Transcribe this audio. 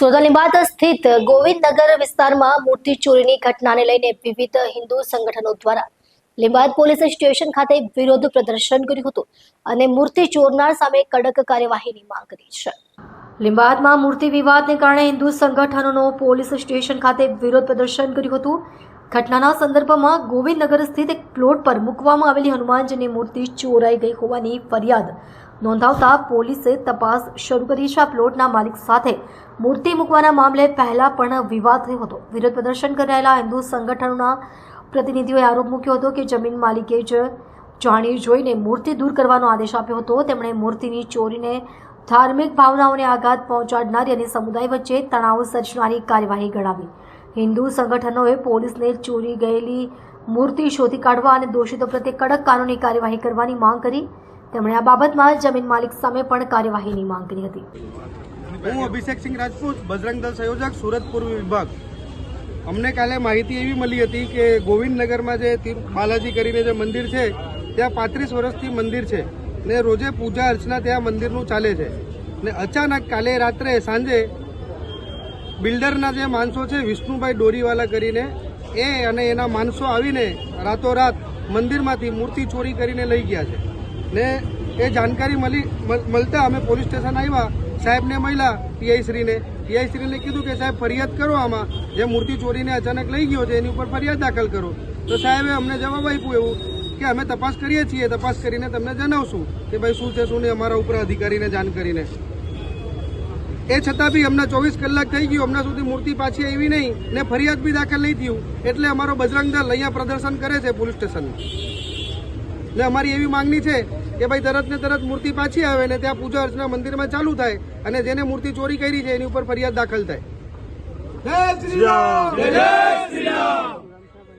સુરત સ્થિત ગોવિંદનગર વિસ્તારમાં મૂર્તિ ચોરીની ઘટનાને લઈને વિવિધ હિન્દુ સંગઠનો દ્વારા લીંબાદ પોલીસ સ્ટેશન ખાતે વિરોધ પ્રદર્શન કર્યું હતું અને મૂર્તિ ચોરનાર સામે કડક કાર્યવાહીની માંગ કરી છે. લીંબાદમાં મૂર્તિ વિવાદને કારણે હિન્દુ સંગઠનોનો પોલીસ સ્ટેશન ખાતે વિરોધ પ્રદર્શન કર્યું હતું. ઘટનાના સંદર્ભમાં ગોવિંદનગર સ્થિત એક પ્લોટ પર મૂકવામાં આવેલી હનુમાનજીની મૂર્તિ ચોરાઈ ગઈ હોવાની ફરિયાદ નોંધાવતા પોલીસે તપાસ શરૂ કરી છે. આ પ્લોટના માલિક સાથે મૂર્તિ મૂકવાના મામલે પહેલા પણ વિવાદ થયો હતો. વિરોધ પ્રદર્શન કરી રહેલા હિન્દુ સંગઠનોના પ્રતિનિધિઓએ આરોપ મૂક્યો હતો કે જમીન માલિકે જ જાણી જોઈને મૂર્તિ દૂર કરવાનો આદેશ આપ્યો હતો. તેમણે મૂર્તિની ચોરીને ધાર્મિક ભાવનાઓને આઘાત પહોંચાડનારી અને સમુદાય વચ્ચે તણાવ સર્જનારી કાર્યવાહી ગણાવી. હિન્દુ સંગઠનોએ પોલીસને ચોરી ગયેલી મૂર્તિ શોધી કાઢવા અને દોષિતો પ્રત્યે કડક કાનૂની કાર્યવાહી કરવાની માંગ કરી. તેમણે આ બાબતમાં જમીન માલિક સામે પણ કાર્યવાહીની માંગ કરી હતી. હું અભિષેક સિંહ રાજપૂત, બજરંગ દળ સંયોજક, સુરત પૂર્વ વિભાગ. અમને કાલે માહિતી એવી મળી હતી કે ગોવિંદનગરમાં જે બાલાજી કરીને જે મંદિર છે, ત્યાં પાંત્રીસ વર્ષથી મંદિર છે ને રોજે પૂજા અર્ચના ત્યાં મંદિરનું ચાલે છે. ને અચાનક કાલે રાત્રે સાંજે બિલ્ડરના જે માણસો છે, વિષ્ણુભાઈ ડોરીવાલા કરીને એ અને એના માણસો આવીને રાતોરાત મંદિરમાંથી મૂર્તિ ચોરી કરીને લઈ ગયા છે. ને એ જાણકારી મળી મળતા અમે પોલીસ સ્ટેશન આવ્યા. સાહેબને મળ્યા પીઆઈશ્રીને શ્રીને. પીઆઈ શ્રીને કીધું કે, સાહેબ, ફરિયાદ કરો આમાં. જે મૂર્તિ ચોરીને અચાનક લઈ ગયો છે, એની ઉપર ફરિયાદ દાખલ કરો. તો સાહેબે અમને જવાબ આપ્યું એવું કે, અમે તપાસ કરીએ છીએ. તપાસ કરીને તમને જણાવશું કે ભાઈ શું છે, શું નહીં, અમારા ઉપર અધિકારીને જાણ કરીને એ છતાં બી અમને ચોવીસ કલાક થઈ ગયું. હમણાં સુધી મૂર્તિ પાછી આવી નહીં ને ફરિયાદ બી દાખલ નહીં થયું. એટલે અમારો બજરંગ દળ અહીંયા પ્રદર્શન કરે છે પોલીસ સ્ટેશનમાં. ને અમારી એવી માંગણી છે કે ભાઈ તરત ને તરત મૂર્તિ પાછી આવે ને ત્યાં પૂજા અર્ચના મંદિરમાં ચાલુ થાય અને જેને મૂર્તિ ચોરી કરી છે એની ઉપર ફરિયાદ દાખલ થાય જય શ્રી રામ!